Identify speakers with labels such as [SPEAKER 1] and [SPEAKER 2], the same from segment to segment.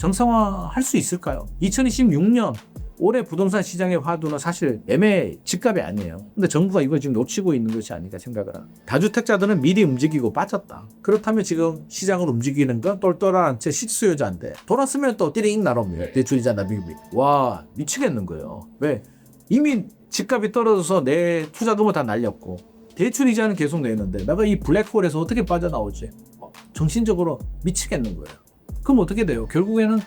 [SPEAKER 1] 정상화할 수 있을까요? 2026년 올해 부동산 시장의 화두는 사실 매매 집값이 아니에요. 근데 정부가 이걸 지금 놓치고 있는 것이 아닌가 생각을 합니다. 다주택자들은 미리 움직이고 빠졌다. 그렇다면 지금 시장을 움직이는 건 똘똘한 채 실수요자인데 돌았으면 또 띠링 나옵니다. 대출이자 납입이. 와 미치겠는 거예요. 왜? 이미 집값이 떨어져서 내 투자금을 다 날렸고 대출 이자는 계속 내는데 내가 이 블랙홀에서 어떻게 빠져나오지? 어, 정신적으로 미치겠는 거예요. 그럼 어떻게 돼요? 결국에는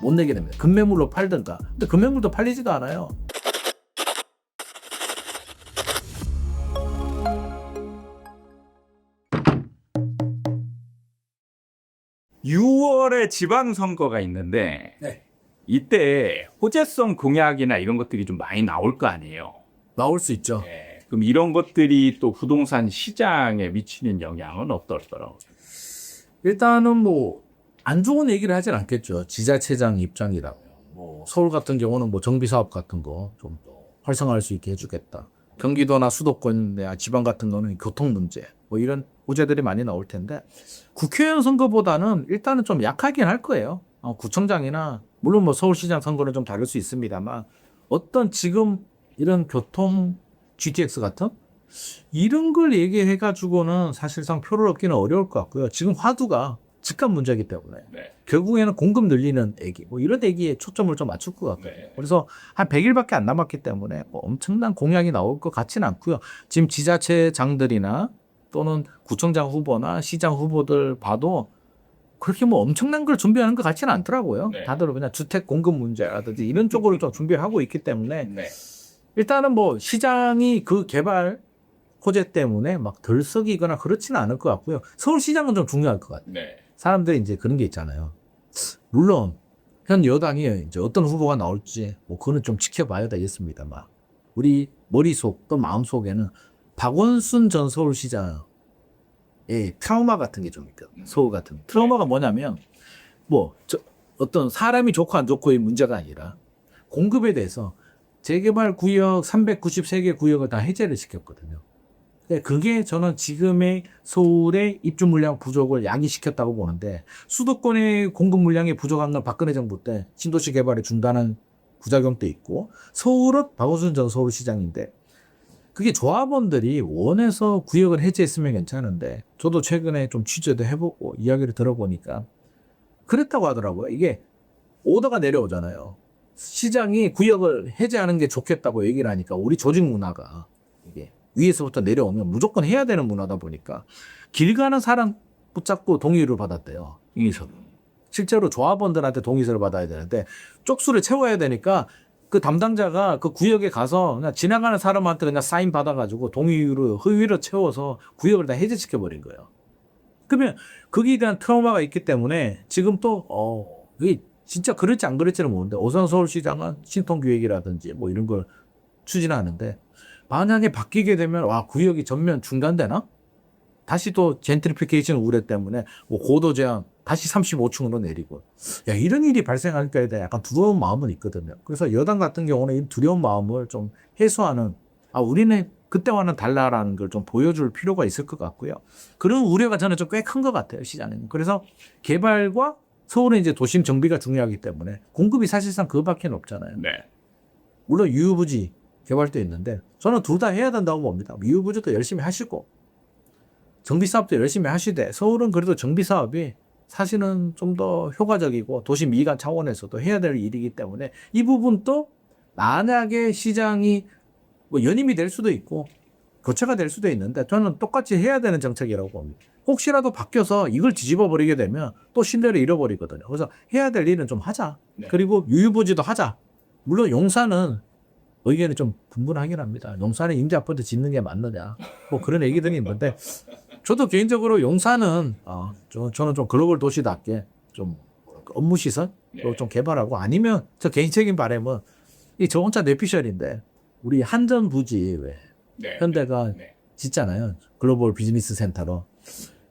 [SPEAKER 1] 못 내게 됩니다. 금매물로 팔든가. 근데 금매물도 팔리지도 않아요.
[SPEAKER 2] 6월에 지방선거가 있는데
[SPEAKER 1] 네.
[SPEAKER 2] 이때 호재성 공약이나 이런 것들이 좀 많이 나올 거 아니에요.
[SPEAKER 1] 나올 수 있죠.
[SPEAKER 2] 네. 그럼 이런 것들이 또 부동산 시장에 미치는 영향은 어떨까요?
[SPEAKER 1] 일단은 뭐 안 좋은 얘기를 하진 않겠죠. 지자체장 입장이라면. 뭐 서울 같은 경우는 뭐 정비 사업 같은 거 좀 활성화할 수 있게 해주겠다. 경기도나 수도권 내 지방 같은 거는 교통 문제 뭐 이런 호재들이 많이 나올 텐데 국회의원 선거보다는 일단은 좀 약하긴 할 거예요. 어, 구청장이나 물론 뭐 서울시장 선거는 좀 다를 수 있습니다만 어떤 지금 이런 교통 GTX 같은 이런 걸 얘기해 가지고는 사실상 표를 얻기는 어려울 것 같고요. 지금 화두가 집값 문제이기 때문에
[SPEAKER 2] 네.
[SPEAKER 1] 결국에는 공급 늘리는 얘기 뭐 이런 얘기에 초점을 좀 맞출 것 같고요.
[SPEAKER 2] 네.
[SPEAKER 1] 그래서 한 100일밖에 안 남았기 때문에 뭐 엄청난 공약이 나올 것 같지는 않고요. 지금 지자체장들이나 또는 구청장 후보나 시장 후보들 봐도 그렇게 뭐 엄청난 걸 준비하는 것 같지는 않더라고요.
[SPEAKER 2] 네.
[SPEAKER 1] 다들 그냥 주택 공급 문제라든지 이런 쪽으로 좀 준비하고 있기 때문에
[SPEAKER 2] 네.
[SPEAKER 1] 일단은 뭐 시장이 그 개발 호재 때문에 막 들썩이거나 그렇지는 않을 것 같고요. 서울시장은 좀 중요할 것 같아요.
[SPEAKER 2] 네.
[SPEAKER 1] 사람들이 이제 그런 게 있잖아요. 물론 현 여당이 이제 어떤 후보가 나올지 뭐 그거는 좀 지켜봐야 되겠습니다만 우리 머릿속 또 마음속에는 박원순 전 서울시장의 트라우마 같은 게 좀 있거든요. 서울 같은 트라우마가 뭐냐면 뭐 저, 어떤 사람이 좋고 안 좋고의 문제가 아니라 공급에 대해서 재개발 구역 393개 구역을 다 해제를 시켰거든요. 네, 그게 저는 지금의 서울의 입주 물량 부족을 야기시켰다고 보는데 수도권의 공급 물량이 부족한 건 박근혜 정부 때 신도시 개발에 중단한 부작용도 있고 서울은 박원순 전 서울시장인데 그게 조합원들이 원해서 구역을 해제했으면 괜찮은데 저도 최근에 좀 취재도 해보고 이야기를 들어보니까 그랬다고 하더라고요. 이게 오더가 내려오잖아요. 시장이 구역을 해제하는 게 좋겠다고 얘기를 하니까 우리 조직 문화가 위에서부터 내려오면 무조건 해야 되는 문화다 보니까 길 가는 사람 붙잡고 동의를 받았대요. 여기서 실제로 조합원들한테 동의서를 받아야 되는데 쪽수를 채워야 되니까 그 담당자가 그 구역에 가서 그냥 지나가는 사람한테 그냥 사인 받아가지고 동의로 허위로 채워서 구역을 다 해제시켜 버린 거예요. 그러면 거기에 대한 트라우마가 있기 때문에 지금 또 어, 이게 진짜 그럴지 안 그럴지는 모르는데 오선 서울시장은 신통기획이라든지 뭐 이런 걸 추진하는데 만약에 바뀌게 되면 와 구역이 전면 중단되나? 다시 또 젠트리피케이션 우려 때문에 뭐 고도 제한 다시 35층으로 내리고 야 이런 일이 대해 약간 두려운 마음은 있거든요. 그래서 여당 같은 경우는 이 두려운 마음을 좀 해소하는 아 우리는 그때와는 달라라는 걸 좀 보여줄 필요가 있을 것 같고요. 그런 우려가 저는 좀 꽤 큰 것 같아요 시장에는. 그래서 개발과 서울은 이제 도심 정비가 중요하기 때문에 공급이 사실상 그거밖에 없잖아요.
[SPEAKER 2] 네.
[SPEAKER 1] 물론 유후부지 개발도 있는데 저는 둘 다 해야 된다고 봅니다. 유후부지도 열심히 하시고 정비 사업도 열심히 하시되 서울은 그래도 정비 사업이 사실은 좀 더 효과적이고 도시 미관 차원에서도 해야 될 일이기 때문에 이 부분도 만약에 시장이 뭐 연임이 될 수도 있고 교체가 될 수도 있는데 저는 똑같이 해야 되는 정책이라고 봅니다. 혹시라도 바뀌어서 이걸 뒤집어 버리게 되면 또 신뢰를 잃어버리거든요. 그래서 해야 될 일은 좀 하자.
[SPEAKER 2] 네.
[SPEAKER 1] 그리고 유유부지도 하자. 물론 용산은 의견이 좀 분분하긴 합니다. 용산에 임대 아파트 짓는 게 맞느냐. 뭐 그런 얘기들이 있는데 저도 개인적으로 용산은 어, 저, 저는 좀 글로벌 도시답게 좀 업무 시설
[SPEAKER 2] 네.
[SPEAKER 1] 좀 개발하고 아니면 저 개인적인 바람은 이저 혼자 뇌피셜인데 우리 한전 부지 왜
[SPEAKER 2] 네.
[SPEAKER 1] 현대가
[SPEAKER 2] 네.
[SPEAKER 1] 짓잖아요. 글로벌 비즈니스 센터로.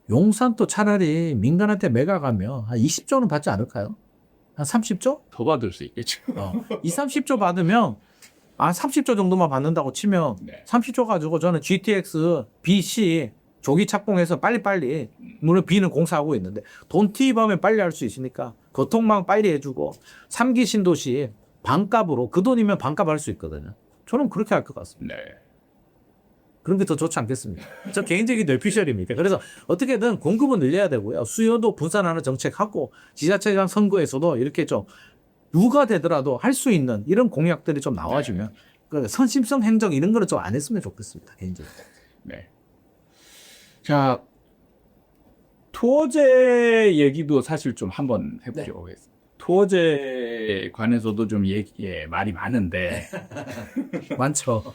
[SPEAKER 1] 용산도 차라리 민간한테 매각하면 한 20조는 받지 않을까요? 한 30조?
[SPEAKER 2] 더 받을 수 있겠죠.
[SPEAKER 1] 어. 2, 30조 받으면 아 30조 정도만 받는다고 치면
[SPEAKER 2] 네.
[SPEAKER 1] 30조 가지고 저는 GTX, BC 조기 착공해서 빨리빨리 물론 B는 공사하고 있는데 돈 투입하면 빨리 할 수 있으니까 교통망 빨리 해주고 삼기 신도시 반값으로 그 돈이면 반값 할 수 있거든요. 저는 그렇게 할 것 같습니다.
[SPEAKER 2] 네.
[SPEAKER 1] 그런 게 더 좋지 않겠습니까? 저 개인적인 뇌피셜입니까? 그래서 어떻게든 공급은 늘려야 되고요. 수요도 분산하는 정책하고 지자체 간 선거에서도 이렇게 좀 누가 되더라도 할 수 있는 이런 공약들이 좀 나와주면 그 선심성 행정 이런 거는 좀 안 했으면 좋겠습니다. 개인적으로.
[SPEAKER 2] 네. 자, 토어제 얘기도 사실 좀 한번 해보려고
[SPEAKER 1] 네.
[SPEAKER 2] 했습니다. 토어제에 관해서도 좀 얘기, 예, 말이 많은데,
[SPEAKER 1] 많죠.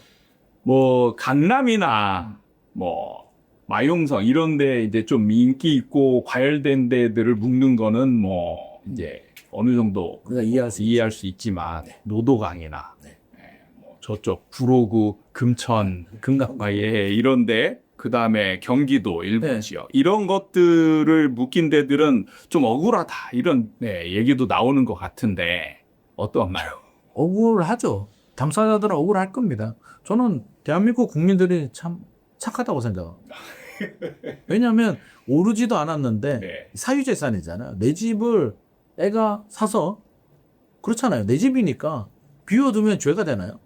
[SPEAKER 2] 뭐, 강남이나, 뭐, 마용성, 이런 데 이제 좀 인기 있고 과열된 데들을 묶는 거는 뭐, 이제 어느 정도
[SPEAKER 1] 우리가 이해할 수
[SPEAKER 2] 이해할 수 있지만, 노도강이나,
[SPEAKER 1] 네.
[SPEAKER 2] 예, 뭐 저쪽 구로구, 금천, 금강가에 이런데, 그 다음에 경기도 일부
[SPEAKER 1] 네.
[SPEAKER 2] 지역 이런 것들을 묶인 데들은 좀 억울하다 이런 네, 얘기도 나오는 것 같은데 어떠나요?
[SPEAKER 1] 억울하죠. 당사자들은 억울할 겁니다. 저는 대한민국 국민들이 참 착하다고 생각합니다. 왜냐하면 오르지도 않았는데
[SPEAKER 2] 네.
[SPEAKER 1] 사유재산이잖아요. 내 집을 애가 사서 그렇잖아요. 내 집이니까 비워두면 죄가 되나요?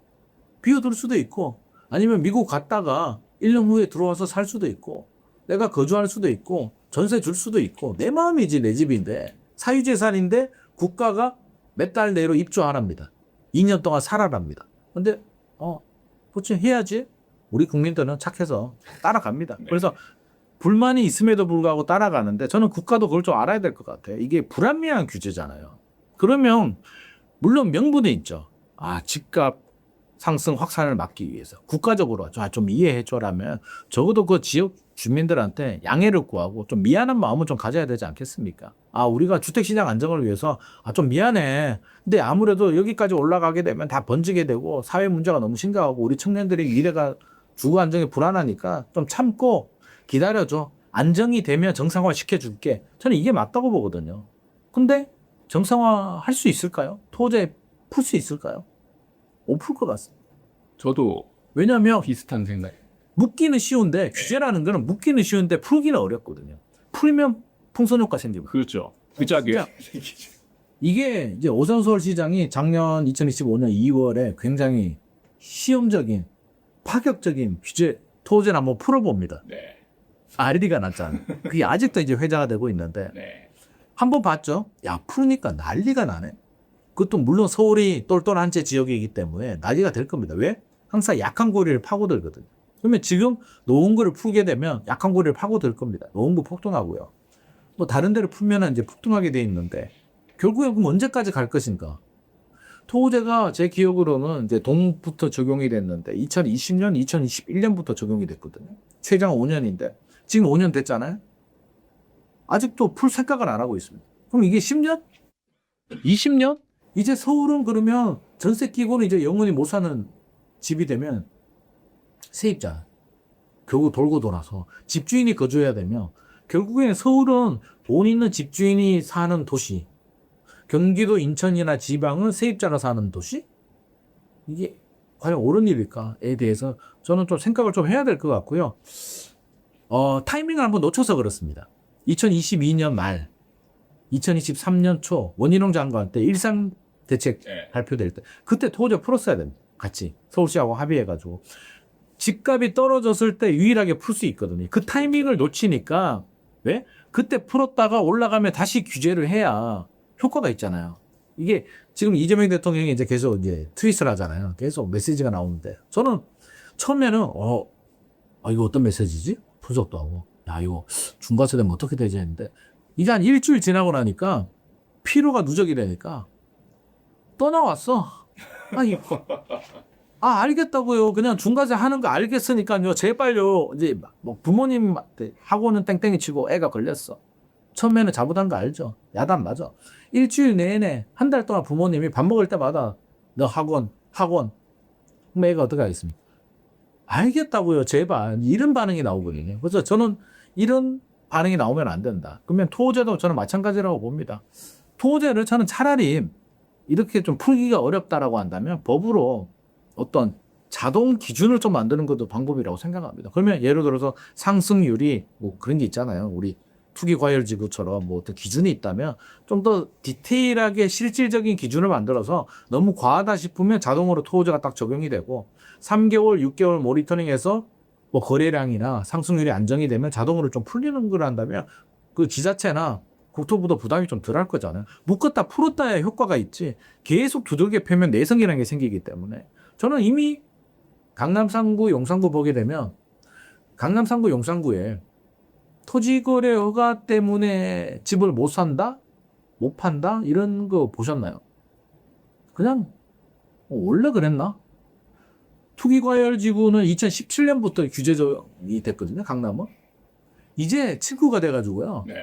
[SPEAKER 1] 비워둘 수도 있고 아니면 미국 갔다가 1년 후에 들어와서 살 수도 있고 내가 거주할 수도 있고 전세 줄 수도 있고 내 마음이지 내 집인데 사유재산인데 국가가 몇 달 내로 입주하랍니다. 2년 동안 살아랍니다. 근데 어 그렇지 해야지. 우리 국민들은 착해서 따라갑니다.
[SPEAKER 2] 네.
[SPEAKER 1] 그래서 불만이 있음에도 불구하고 따라가는데 저는 국가도 그걸 좀 알아야 될 것 같아요. 이게 불합리한 규제잖아요. 그러면 물론 명분이 있죠. 아 집값 상승 확산을 막기 위해서 국가적으로 좀- 좀 이해해 줘라면 적어도 그 지역 주민들한테 양해를 구하고 좀 미안한 마음은 좀 가져야 되지 않겠습니까? 아 우리가 주택 시장 안정을 위해서 아 좀 미안해. 근데 아무래도 여기까지 올라가게 되면 다 번지게 되고 사회 문제가 너무 심각하고 우리 청년들의 미래가 주거 안정이 불안하니까 좀 참고 기다려줘. 안정이 되면 정상화 시켜줄게. 저는 이게 맞다고 보거든요. 근데 정상화 할 수 있을까요? 토제 풀 수 있을까요? 못 풀 것 같습니다.
[SPEAKER 2] 저도
[SPEAKER 1] 왜냐하면
[SPEAKER 2] 비슷한 생각.
[SPEAKER 1] 묶기는 쉬운데 규제라는 거는 묶기는 쉬운데 풀기는 어렵거든요. 풀면 풍선 효과 생깁니다.
[SPEAKER 2] 그렇죠. 부작용.
[SPEAKER 1] 이게 이제 오선 서울시장이 작년 2025년 2월에 굉장히 시험적인 파격적인 규제 토제를 한번 풀어봅니다.
[SPEAKER 2] 네,
[SPEAKER 1] RD가 났잖아요. 그게 아직도 이제 회자가 되고 있는데
[SPEAKER 2] 네,
[SPEAKER 1] 한번 봤죠? 야 푸니까 난리가 나네. 그것도 물론 서울이 똘똘한 채 지역이기 때문에 난리가 될 겁니다. 왜? 항상 약한 고리를 파고들거든요. 그러면 지금 거를 풀게 되면 약한 고리를 파고들 겁니다. 거 폭등하고요. 뭐 다른 데를 풀면 이제 폭등하게 돼 있는데 결국에 그럼 언제까지 갈 것인가? 토제가 제 기억으로는 이제 동부터 적용이 됐는데 2020년, 2021년부터 적용이 됐거든요. 최장 5년인데 지금 5년 됐잖아요. 아직도 풀 생각을 안 하고 있습니다. 그럼 이게 10년? 20년? 이제 서울은 그러면 전세 끼고는 이제 영원히 못 사는 집이 되면 세입자 결국 돌고 돌아서 집주인이 거주해야 되면 결국에는 서울은 돈 있는 집주인이 사는 도시 경기도 인천이나 지방은 세입자가 사는 도시 이게 과연 옳은 일일까에 대해서 저는 좀 생각을 좀 해야 될 것 같고요. 어, 타이밍을 한번 놓쳐서 그렇습니다. 2022년 말, 2023년 초 원희룡 장관 때 일상 대책
[SPEAKER 2] 네.
[SPEAKER 1] 발표될 때 그때 토저 풀었어야 됩니다. 같이 서울시하고 합의해가지고 집값이 떨어졌을 때 유일하게 풀 수 있거든요. 그 타이밍을 놓치니까 왜? 그때 풀었다가 올라가면 다시 규제를 해야 효과가 있잖아요. 이게 지금 이재명 대통령이 이제 계속 이제 트윗을 하잖아요. 계속 메시지가 나오는데 저는 처음에는 어, 아 이거 어떤 메시지지? 분석도 하고 야 이거 중과세 되면 어떻게 되지 했는데 이제 한 일주일 지나고 나니까 피로가 누적이 되니까 떠나왔어. 아니 아 알겠다고요. 그냥 중과세 하는 거 알겠으니까요. 제발요. 이제 뭐 부모님한테 학원은 땡땡이 치고 애가 걸렸어. 처음에는 잘못한 거 알죠. 야단 맞아. 일주일 내내 한 달 동안 부모님이 밥 먹을 때마다 너 학원 학원 그럼 애가 어떻게 하겠습니까? 알겠다고요. 제발 이런 반응이 나오거든요. 그래서 저는 이런 반응이 나오면 안 된다. 그러면 토제도 저는 마찬가지라고 봅니다. 토제를 저는 차라리 이렇게 좀 풀기가 어렵다라고 한다면 법으로 어떤 자동 기준을 좀 만드는 것도 방법이라고 생각합니다. 그러면 예를 들어서 상승률이 뭐 그런 게 있잖아요. 우리 투기 과열 지구처럼 뭐 어떤 기준이 있다면 좀 더 디테일하게 실질적인 기준을 만들어서 너무 과하다 싶으면 자동으로 토호제가 딱 적용이 되고 3개월, 6개월 모니터링해서 뭐 거래량이나 상승률이 안정이 되면 자동으로 좀 풀리는 걸 한다면 그 지자체나 국토부도 부담이 좀 덜할 거잖아요. 묶었다 풀었다의 효과가 있지. 계속 두들겨 패면 내성이라는 게 생기기 때문에 저는 이미 강남 3구, 용산구 보게 되면 강남 3구, 용산구에 토지거래 허가 때문에 집을 못 산다? 못 판다? 이런 거 보셨나요? 그냥 어, 원래 그랬나? 투기과열지구는 2017년부터 규제적이 됐거든요. 강남은. 이제 친구가 돼가지고요.
[SPEAKER 2] 네.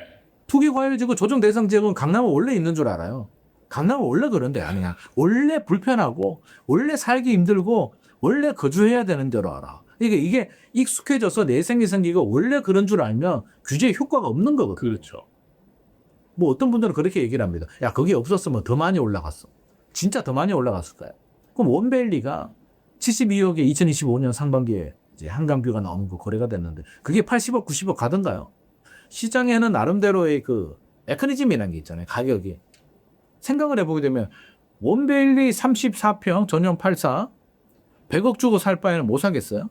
[SPEAKER 1] 투기과열지구 조정 대상 지역은 강남은 원래 있는 줄 알아요. 강남은 원래 그런 데 아니야. 원래 불편하고 원래 살기 힘들고 원래 거주해야 되는 데로 알아. 이게 이게 익숙해져서 내생이 생기고 원래 그런 줄 알면 규제에 효과가 없는 거거든.
[SPEAKER 2] 그렇죠.
[SPEAKER 1] 뭐 어떤 분들은 그렇게 얘기를 합니다. 야, 거기 없었으면 더 많이 올라갔어. 진짜 더 많이 올라갔을까요? 그럼 원벨리가 72억에 2025년 상반기에 이제 한강뷰가 나오는 거 거래가 됐는데 그게 80억, 90억 가던가요? 시장에는 나름대로의 그 메커니즘이라는 게 있잖아요. 가격이. 생각을 해보게 되면 원벨리 34평 전용 84 100억 주고 살 바에는 못 사겠어요?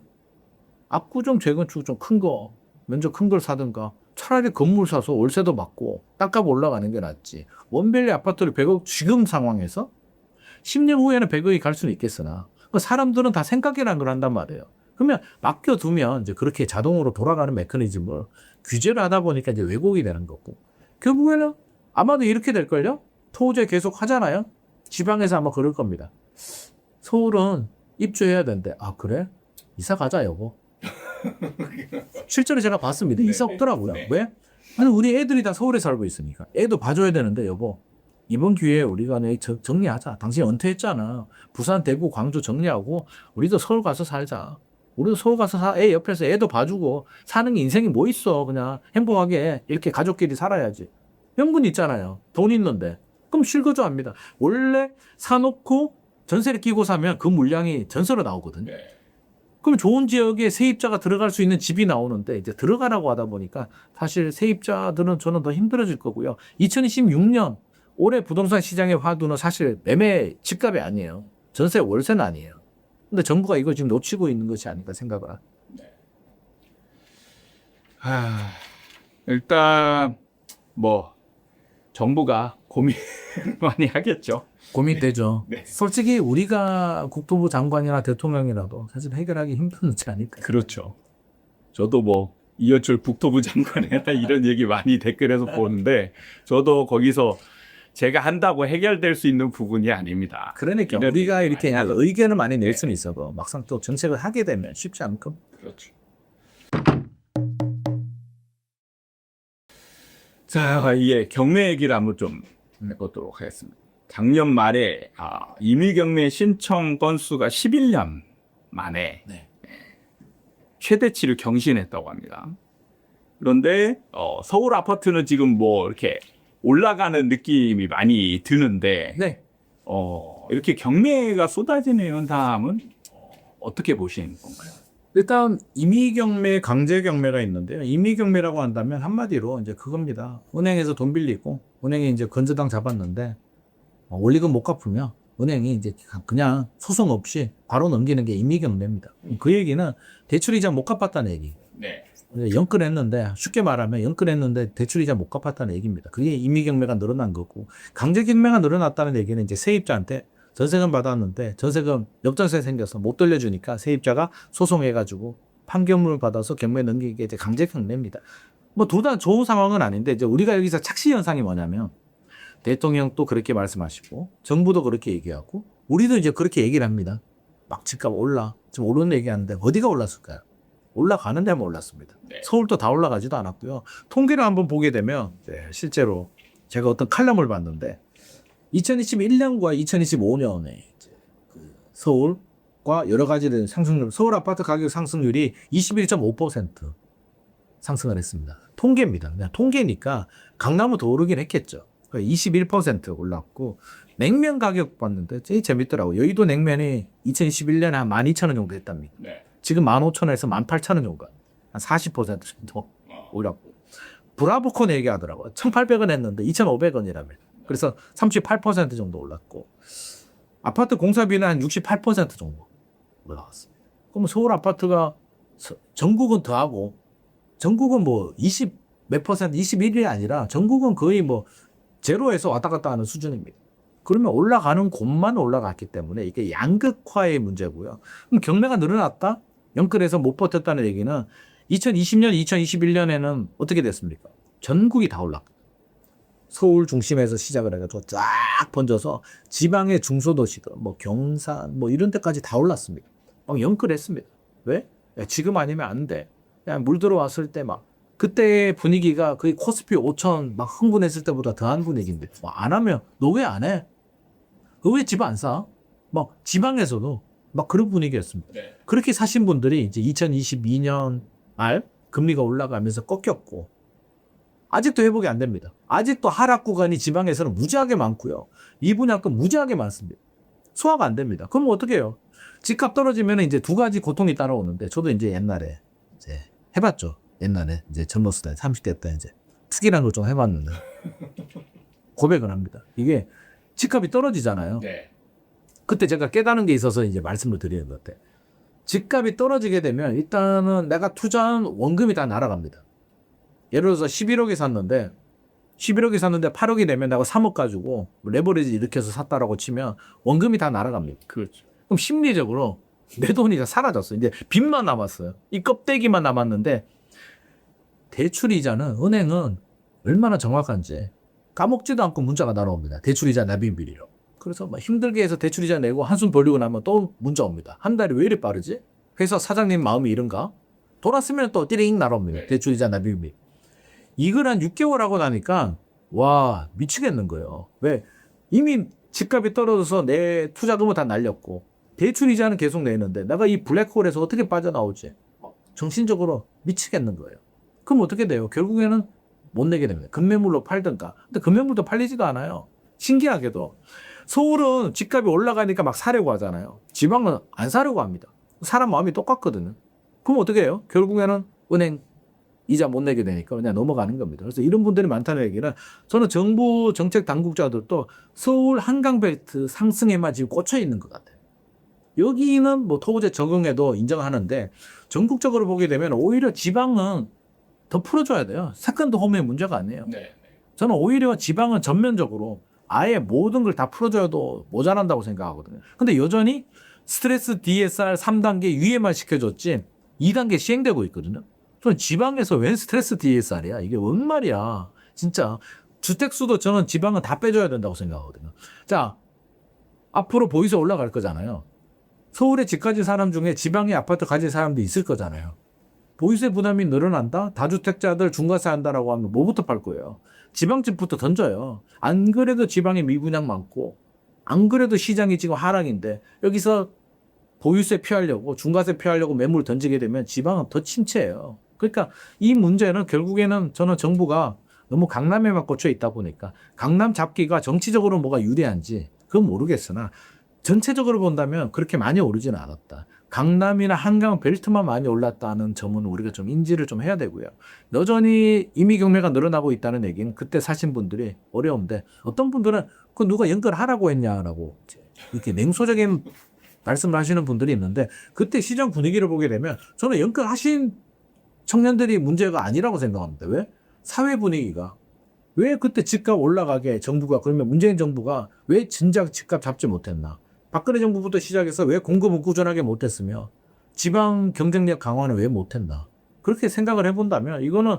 [SPEAKER 1] 압구정 재건축 좀 큰 거, 면적 큰 걸 사든가 차라리 건물 사서 월세도 받고 땅값 올라가는 게 낫지. 원벨리 아파트를 100억 지금 상황에서 10년 후에는 100억이 갈 수는 있겠으나 그 사람들은 다 생각이라는 걸 한단 말이에요. 그러면 맡겨두면 이제 그렇게 자동으로 돌아가는 메커니즘을 규제를 하다 보니까 이제 왜곡이 되는 거고 결국에는 아마도 이렇게 될걸요? 토제 계속 하잖아요? 지방에서 아마 그럴 겁니다. 서울은 입주해야 되는데 아 그래? 이사 가자 여보. 실제로 제가 봤습니다.
[SPEAKER 2] 네.
[SPEAKER 1] 이사 없더라고요.
[SPEAKER 2] 네.
[SPEAKER 1] 왜? 아니 우리 애들이 다 서울에 살고 있으니까 애도 봐줘야 되는데 여보 이번 기회에 우리가 내 정리하자. 당신 은퇴했잖아. 부산, 대구, 광주 정리하고 우리도 서울 가서 살자. 우리도 서울 가서 사, 애 옆에서 애도 봐주고 사는 게 인생이 뭐 있어. 그냥 행복하게 이렇게 가족끼리 살아야지. 명분 있잖아요. 돈 있는데. 그럼 실거주합니다. 원래 사놓고 전세를 끼고 사면 그 물량이 전세로 나오거든요.
[SPEAKER 2] 네.
[SPEAKER 1] 그럼 좋은 지역에 세입자가 들어갈 수 있는 집이 나오는데 이제 들어가라고 하다 보니까 사실 세입자들은 저는 더 힘들어질 거고요. 2026년 올해 부동산 시장의 화두는 사실 매매 집값이 아니에요. 전세 월세는 아니에요. 근데 정부가 이거 지금 놓치고 있는 것이 아닌가 생각을 합니다.
[SPEAKER 2] 아, 일단 뭐 정부가 고민 많이 하겠죠.
[SPEAKER 1] 고민되죠.
[SPEAKER 2] 네.
[SPEAKER 1] 솔직히 우리가 국토부 장관이나 대통령이라도 사실 해결하기 힘든 문제 아닐까요?
[SPEAKER 2] 그렇죠. 저도 뭐 이현철 국토부 장관에다 이런 얘기 많이 댓글에서 보는데 저도 거기서 제가 한다고 해결될 수 있는 부분이 아닙니다.
[SPEAKER 1] 그러니까 우리가 이렇게
[SPEAKER 2] 많이.
[SPEAKER 1] 의견을 많이 낼 수는 있어도 막상 또 정책을 하게 되면 쉽지 않을 겁니다.
[SPEAKER 2] 그렇죠. 자, 이제 경매 얘기를 한번 좀 해보도록 하겠습니다. 작년 말에 아, 임의 경매 신청 건수가 11년 만에
[SPEAKER 1] 네.
[SPEAKER 2] 최대치를 경신했다고 합니다. 그런데 어, 서울 아파트는 지금 뭐 이렇게 올라가는 느낌이 많이 드는데
[SPEAKER 1] 네.
[SPEAKER 2] 어, 이렇게 경매가 쏟아지는 현상은 어, 어떻게 보시는 건가요?
[SPEAKER 1] 일단 임의 경매, 강제 경매가 있는데요. 임의 경매라고 한다면 한마디로 이제 그겁니다. 은행에서 돈 빌리고 은행이 이제 건저당 잡았는데 어, 원리금 못 갚으면 은행이 이제 그냥 소송 없이 바로 넘기는 게 임의경매입니다. 그 얘기는 대출 이자 못 갚았다는 얘기.
[SPEAKER 2] 네.
[SPEAKER 1] 연끌했는데 쉽게 말하면 연끌했는데 대출 이자 못 갚았다는 얘기입니다. 그게 임의경매가 늘어난 거고 강제경매가 늘어났다는 얘기는 이제 세입자한테 전세금 받았는데 전세금 역전세 생겨서 못 돌려주니까 세입자가 소송해가지고 판결문을 받아서 경매 넘기게 이제 강제경매입니다. 뭐 둘 다 좋은 상황은 아닌데 이제 우리가 여기서 착시 현상이 뭐냐면 대통령도 그렇게 말씀하시고 정부도 그렇게 얘기하고 우리도 이제 그렇게 얘기를 합니다. 막 집값 올라 지금 오르는 얘기하는데 어디가 올랐을까요? 올라가는 데만 올랐습니다.
[SPEAKER 2] 네.
[SPEAKER 1] 서울도 다 올라가지도 않았고요. 통계를 한번 보게 되면 네, 실제로 제가 어떤 칼럼을 봤는데 2021년과 2025년에 그 서울과 여러 가지를 상승률, 서울 아파트 가격 상승률이 21.5% 상승을 했습니다. 통계입니다. 그냥 통계니까 강남은 더 오르긴 했겠죠. 21% 올랐고 냉면 가격 봤는데 제일 재밌더라고요. 여의도 냉면이 2021년에 한 12,000원 정도 했답니다.
[SPEAKER 2] 네.
[SPEAKER 1] 지금 15,000원에서 18,000원 정도. 한 40% 정도 올랐고. 브라보콘 얘기하더라고요. 1,800원 했는데 2,500원이라며. 그래서 38% 정도 올랐고 아파트 공사비는 한 68% 정도 올라갔습니다. 그럼 서울 아파트가 서- 전국은 더하고 전국은 뭐 20 몇 퍼센트 21이 아니라 전국은 거의 뭐 제로에서 왔다 갔다 하는 수준입니다. 그러면 올라가는 곳만 올라갔기 때문에 이게 양극화의 문제고요. 그럼 경매가 늘어났다? 영끌에서 못 버텼다는 얘기는 2020년, 2021년에는 어떻게 됐습니까? 전국이 다 올랐. 서울 중심에서 시작을 해가지고 쫙 번져서 지방의 중소도시들, 뭐 경산, 뭐 이런 데까지 다 올랐습니다. 막 영끌했습니다. 왜? 야, 지금 아니면 안 돼. 그냥 물 들어왔을 때 막 그때 분위기가 거의 코스피 5천 막 흥분했을 때보다 더한 분위기인데 뭐 안 하면 너 왜 안 해? 너왜집 안 사? 막 지방에서도 막 그런 분위기였습니다.
[SPEAKER 2] 네.
[SPEAKER 1] 그렇게 사신 분들이 이제 2022년 말 금리가 올라가면서 꺾였고 아직도 회복이 안 됩니다. 아직도 하락 구간이 지방에서는 무지하게 많고요. 이 분양권 무지하게 많습니다. 소화가 안 됩니다. 그럼 어떻게 해요? 집값 떨어지면 이제 두 가지 고통이 따라오는데 저도 이제 옛날에 이제 해봤죠. 옛날에 이제 젊었을 때 30대 때 이제 투기라는 걸좀 해봤는데 고백을 합니다. 이게 집값이 떨어지잖아요.
[SPEAKER 2] 네.
[SPEAKER 1] 그때 제가 깨달은 게 있어서 이제 말씀을 드리는 것 같아요. 집값이 떨어지게 되면 일단은 내가 투자한 원금이 다 날아갑니다. 예를 들어서 11억에 샀는데 11억에 샀는데 8억이 되면 내가 3억 가지고 레버리지 일으켜서 샀다라고 치면 원금이 다 날아갑니다.
[SPEAKER 2] 그렇죠.
[SPEAKER 1] 그럼 심리적으로 내 돈이 다 사라졌어요. 이제 빚만 남았어요. 이 껍데기만 남았는데 대출 이자는 은행은 얼마나 정확한지 까먹지도 않고 문자가 날아옵니다. 대출 이자 납입 비리로. 그래서 막 힘들게 해서 대출 이자 내고 한숨 벌리고 나면 또 문자 옵니다. 한 달이 왜 이리 빠르지? 회사 사장님 마음이 이런가? 돌았으면 또 띠링 날아옵니다.
[SPEAKER 2] 네.
[SPEAKER 1] 대출 이자 납입 비. 이걸 한 6개월 하고 나니까 와 미치겠는 거예요. 왜? 이미 집값이 떨어져서 내 투자금은 다 날렸고 대출 이자는 계속 내는데 내가 이 블랙홀에서 어떻게 빠져나오지? 정신적으로 미치겠는 거예요. 그럼 어떻게 돼요? 결국에는 못 내게 됩니다. 금매물로 팔든가. 근데 금매물도 팔리지도 않아요. 신기하게도. 서울은 집값이 올라가니까 막 사려고 하잖아요. 지방은 안 사려고 합니다. 사람 마음이 똑같거든요. 그럼 어떻게 해요? 결국에는 은행 이자 못 내게 되니까 그냥 넘어가는 겁니다. 그래서 이런 분들이 많다는 얘기는 저는 정부 정책 당국자들도 서울 한강벨트 상승에만 지금 꽂혀 있는 것 같아요. 여기는 뭐 토우제 적용해도 인정하는데 전국적으로 보게 되면 오히려 지방은 더 풀어줘야 돼요. 세컨드 홈의 문제가 아니에요.
[SPEAKER 2] 네.
[SPEAKER 1] 저는 오히려 지방은 전면적으로 아예 모든 걸 다 풀어줘도 모자란다고 생각하거든요. 근데 여전히 스트레스 DSR 3단계 유예만 시켜줬지 2단계 시행되고 있거든요. 저는 지방에서 웬 스트레스 DSR이야? 이게 뭔 말이야? 진짜 주택수도 저는 지방은 다 빼줘야 된다고 생각하거든요. 자, 앞으로 보이서 올라갈 거잖아요. 서울에 집 가진 사람 중에 지방에 아파트 가진 사람도 있을 거잖아요. 보유세 부담이 늘어난다? 다주택자들 중과세 한다라고 하면 뭐부터 팔 거예요? 지방집부터 던져요. 안 그래도 지방에 미분양 많고, 안 그래도 시장이 지금 하락인데, 여기서 보유세 피하려고, 중과세 피하려고 매물 던지게 되면 지방은 더 침체해요. 그러니까 이 문제는 결국에는 저는 정부가 너무 강남에만 꽂혀 있다 보니까 강남 잡기가 정치적으로 뭐가 유리한지 그건 모르겠으나 전체적으로 본다면 그렇게 많이 오르지는 않았다. 강남이나 한강 벨트만 많이 올랐다는 점은 우리가 좀 인지를 좀 해야 되고요. 여전히 임의 경매가 늘어나고 있다는 얘기는 그때 사신 분들이 어려운데 어떤 분들은 그 누가 연결하라고 했냐라고 이렇게 냉소적인 말씀을 하시는 분들이 있는데 그때 시장 분위기를 보게 되면 저는 연결하신 청년들이 문제가 아니라고 생각합니다. 왜? 사회 분위기가 왜 그때 집값 올라가게 정부가 그러면 문재인 정부가 왜 진작 집값 잡지 못했나? 박근혜 정부부터 시작해서 왜 공급을 꾸준하게 못했으며 지방 경쟁력 강화는 왜 못했나? 그렇게 생각을 해본다면 이거는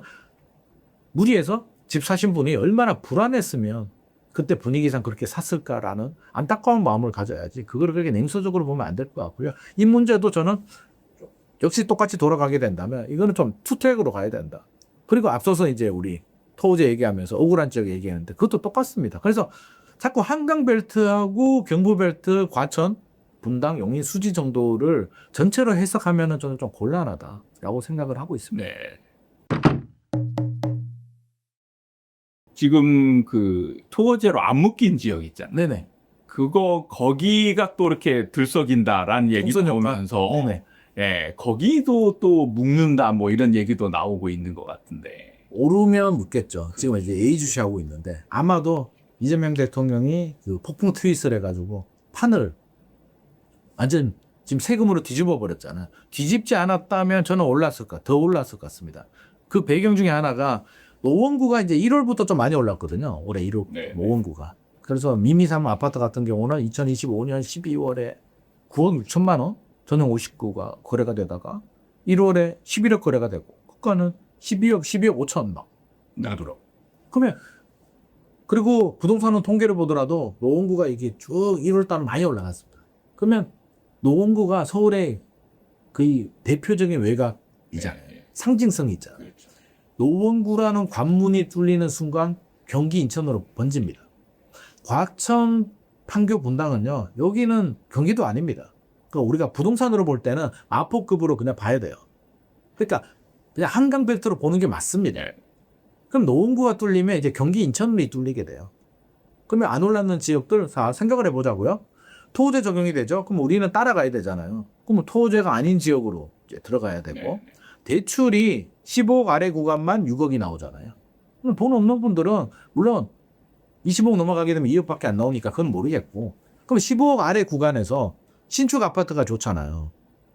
[SPEAKER 1] 무리해서 집 사신 분이 얼마나 불안했으면 그때 분위기상 그렇게 샀을까라는 안타까운 마음을 가져야지 그걸 그렇게 냉소적으로 보면 안 될 것 같고요. 이 문제도 저는 역시 똑같이 돌아가게 된다면 이거는 좀 투트랙으로 가야 된다. 그리고 앞서서 이제 우리 토우제 얘기하면서 억울한 지역 얘기했는데 그것도 똑같습니다. 그래서 자꾸 한강벨트하고 경부벨트, 과천, 분당, 용인, 수지 정도를 전체로 해석하면 은 저는 좀 곤란하다라고 생각을 하고 있습니다.
[SPEAKER 2] 네. 지금 그 토어제로 안 묶인 지역 있잖아요.
[SPEAKER 1] 네네.
[SPEAKER 2] 그거 거기가 또 이렇게 들썩인다라는 얘기도? 나오면서
[SPEAKER 1] 네네.
[SPEAKER 2] 예, 거기도 또 묶는다 뭐 이런 얘기도 나오고 있는 것 같은데.
[SPEAKER 1] 오르면 묻겠죠. 지금 이제 예의주시하고 있는데 아마도 이재명 대통령이 그 폭풍 트윗을 해가지고 판을 완전 지금 세금으로 뒤집어 버렸잖아요. 뒤집지 않았다면 저는 올랐을 것, 더 올랐을 것 같습니다. 그 배경 중에 하나가 노원구가 이제 1월부터 좀 많이 올랐거든요. 올해 1월
[SPEAKER 2] 네, 네.
[SPEAKER 1] 노원구가. 그래서 미미삼 아파트 같은 경우는 2025년 12월에 9억 6천만 원 전용 59가 거래가 되다가 1월에 11억 거래가 되고 국가는 12억 12억 5천 막
[SPEAKER 2] 나도록.
[SPEAKER 1] 그러면 그리고 부동산은 통계를 보더라도 노원구가 이게 쭉 1월 달 많이 올라갔습니다. 그러면 노원구가 서울의 그 대표적인 외곽이잖아요.
[SPEAKER 2] 네,
[SPEAKER 1] 상징성이 있잖아요.
[SPEAKER 2] 그렇죠.
[SPEAKER 1] 노원구라는 관문이 뚫리는 순간 경기 인천으로 번집니다. 과천 판교 분당은요. 여기는 경기도 아닙니다. 그러니까 우리가 부동산으로 볼 때는 마포급으로 그냥 봐야 돼요. 그러니까 그냥 한강 벨트로 보는 게 맞습니다.
[SPEAKER 2] 네.
[SPEAKER 1] 그럼 노원구가 뚫리면 이제 경기 인천이 뚫리게 돼요. 그러면 안 올랐는 지역들 자 생각을 해보자고요. 토호제 적용이 되죠. 그럼 우리는 따라가야 되잖아요. 그러면 토호제가 아닌 지역으로 이제 들어가야 되고
[SPEAKER 2] 네.
[SPEAKER 1] 대출이 15억 아래 구간만 6억이 나오잖아요. 그럼 돈 없는 분들은 물론 25억 넘어가게 되면 2억밖에 안 나오니까 그건 모르겠고 그럼 15억 아래 구간에서 신축 아파트가 좋잖아요.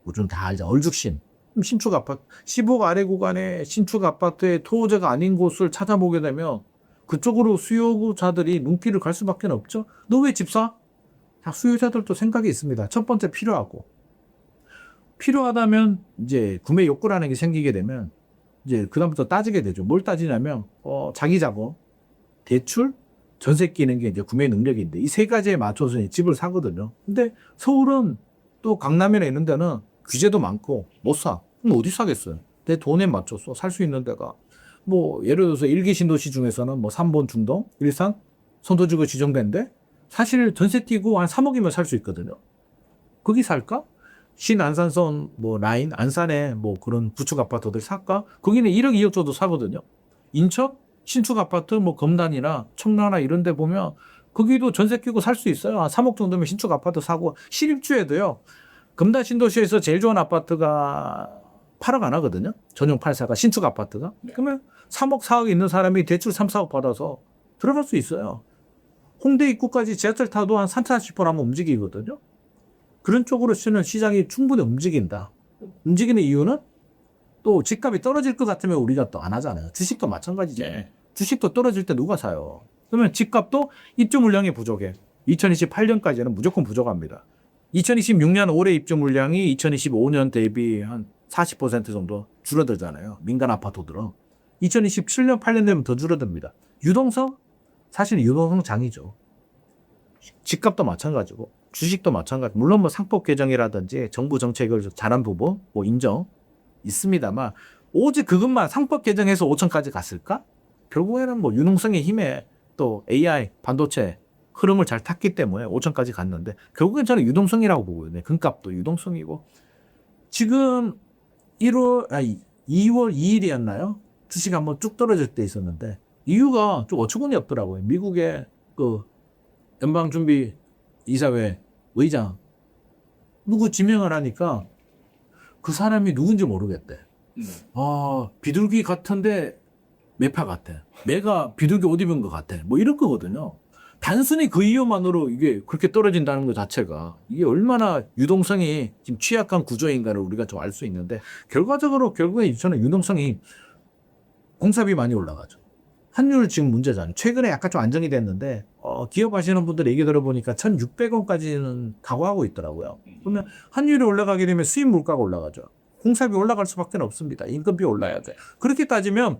[SPEAKER 1] 요즘 다 알죠. 얼죽신. 신축 아파트 15억 아래 구간에 신축 아파트의 토호제가 아닌 곳을 찾아보게 되면 그쪽으로 수요자들이 눈길을 갈 수밖에 없죠. 너 왜 집 사? 자, 수요자들도 생각이 있습니다. 첫 번째 필요하고 필요하다면 이제 구매 욕구라는 게 생기게 되면 이제 그다음부터 따지게 되죠. 뭘 따지냐면 어, 자기 자본, 대출, 전세 끼는 게 이제 구매 능력인데 이 세 가지에 맞춰서 집을 사거든요. 근데 서울은 또 강남이나 있는 데는 규제도 많고 못 사. 그럼 어디 사겠어요? 내 돈에 맞춰서 살 수 있는 데가 뭐 예를 들어서 일기 신도시 중에서는 뭐 3번 중동, 일산, 선도지구 지정된데 사실 전세 띄고 한 3억이면 살 수 있거든요. 거기 살까? 신안산선 뭐 라인 안산에 뭐 그런 구축 아파트들 살까? 거기는 1억 2억 줘도 사거든요. 인천 신축 아파트 뭐 검단이나 청라나 이런 데 보면 거기도 전세 끼고 살 수 있어요. 한 3억 정도면 신축 아파트 사고 실입주에도요. 검단 신도시에서 제일 좋은 아파트가 8억 안 하거든요. 전용 8사가 신축 아파트가. 그러면 3억 4억 있는 사람이 대출 3, 4억 받아서 들어갈 수 있어요. 홍대 입구까지 지하철 타도 한 3, 40분 하면 움직이거든요. 그런 쪽으로 쓰는 시장이 충분히 움직인다. 움직이는 이유는 또 집값이 떨어질 것 같으면 우리가 또 안 하잖아요. 주식도 마찬가지죠.
[SPEAKER 2] 네.
[SPEAKER 1] 주식도 떨어질 때 누가 사요? 그러면 집값도 입주 물량이 부족해. 2028년까지는 무조건 부족합니다. 2026년 올해 입주 물량이 2025년 대비 한 40% 정도 줄어들잖아요. 민간 아파트들은. 2027년, 8년 되면 더 줄어듭니다. 유동성? 사실 유동성 장이죠. 집값도 마찬가지고 주식도 마찬가지. 물론 뭐 상법 개정이라든지 정부 정책을 잘한 부분 뭐 인정 있습니다만 오직 그것만 상법 개정해서 5천까지 갔을까? 결국에는 뭐 유능성의 힘에 또 AI 반도체 흐름을 잘 탔기 때문에 5천까지 갔는데 결국엔 저는 유동성이라고 보거든요. 금값도 유동성이고 지금 1월 아니 2월 2일이었나요? 주식 한번 쭉 떨어질 때 있었는데 이유가 좀 어처구니 없더라고요. 미국의 그 연방준비 이사회 의장 누구 지명을 하니까 그 사람이 누군지 모르겠대.
[SPEAKER 2] 음.
[SPEAKER 1] 아 비둘기 같은데 매파 같아. 매가 비둘기 옷 입은 것 같아. 뭐 이런 거거든요. 단순히 그 이유만으로 이게 그렇게 떨어진다는 것 자체가 이게 얼마나 유동성이 지금 취약한 구조인가를 우리가 좀 알 수 있는데 결과적으로 결국에 저는 유동성이 공사비 많이 올라가죠. 환율 지금 문제잖아요. 최근에 약간 좀 안정이 됐는데 어, 기업 하시는 분들 얘기 들어보니까 1,600원까지는 각오하고 있더라고요. 그러면 환율이 올라가게 되면 수입 물가가 올라가죠. 공사비 올라갈 수밖에 없습니다. 임금비 올라야 돼. 그렇게 따지면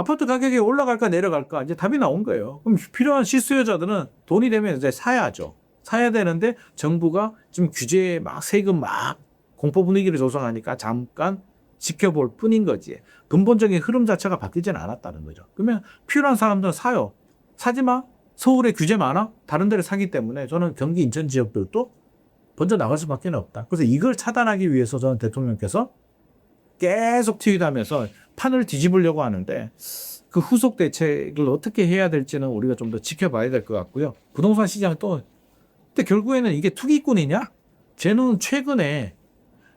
[SPEAKER 1] 아파트 가격이 올라갈까 내려갈까 이제 답이 나온 거예요. 그럼 필요한 실수요자들은 돈이 되면 이제 사야죠. 사야 되는데 정부가 지금 규제에 막 세금 막 공포 분위기를 조성하니까 잠깐 지켜볼 뿐인 거지. 근본적인 흐름 자체가 바뀌지는 않았다는 거죠. 그러면 필요한 사람들은 사요. 사지 마. 서울에 규제 많아? 다른 데를 사기 때문에 저는 경기 인천 지역들도 먼저 나갈 수밖에 없다. 그래서 이걸 차단하기 위해서 저는 대통령께서 계속 트윗하면서 판을 뒤집으려고 하는데 그 후속 대책을 어떻게 해야 될지는 우리가 좀 더 지켜봐야 될 것 같고요. 부동산 시장 또 근데 결국에는 이게 투기꾼이냐? 쟤는 최근에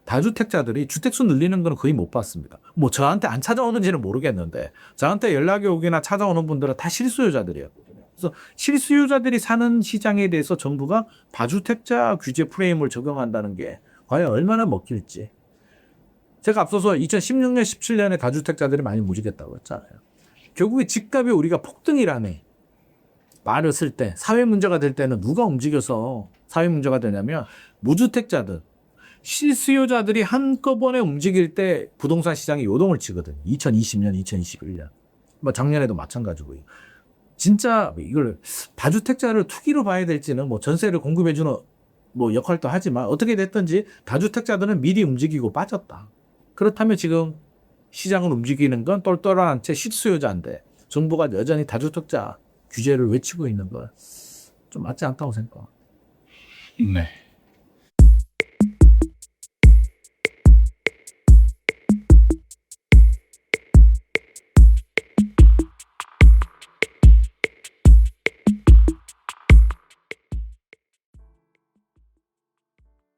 [SPEAKER 1] 다주택자들이 주택수 늘리는 건 거의 못 봤습니다. 뭐 저한테 안 찾아오는지는 모르겠는데 저한테 연락이 오거나 찾아오는 분들은 다 실수요자들이에요. 그래서 실수요자들이 사는 시장에 대해서 정부가 다주택자 규제 프레임을 적용한다는 게 과연 얼마나 먹힐지. 제가 앞서서 2016년, 17년에 다주택자들이 많이 무지겠다고 했잖아요. 결국에 집값이 우리가 폭등이라네. 말을 쓸 때, 사회 문제가 될 때는 누가 움직여서 사회 문제가 되냐면 무주택자들, 실수요자들이 한꺼번에 움직일 때 부동산 시장이 요동을 치거든. 2020년, 2021년. 뭐 작년에도 마찬가지고. 진짜 이걸 다주택자를 투기로 봐야 될지는 뭐 전세를 공급해주는 뭐 역할도 하지만 어떻게 됐든지 다주택자들은 미리 움직이고 빠졌다. 그렇다면 지금 시장을 움직이는 건 똘똘한 채 실수요자인데 정부가 여전히 다주택자 규제를 외치고 있는 건 좀 맞지 않다고 생각.
[SPEAKER 2] 네.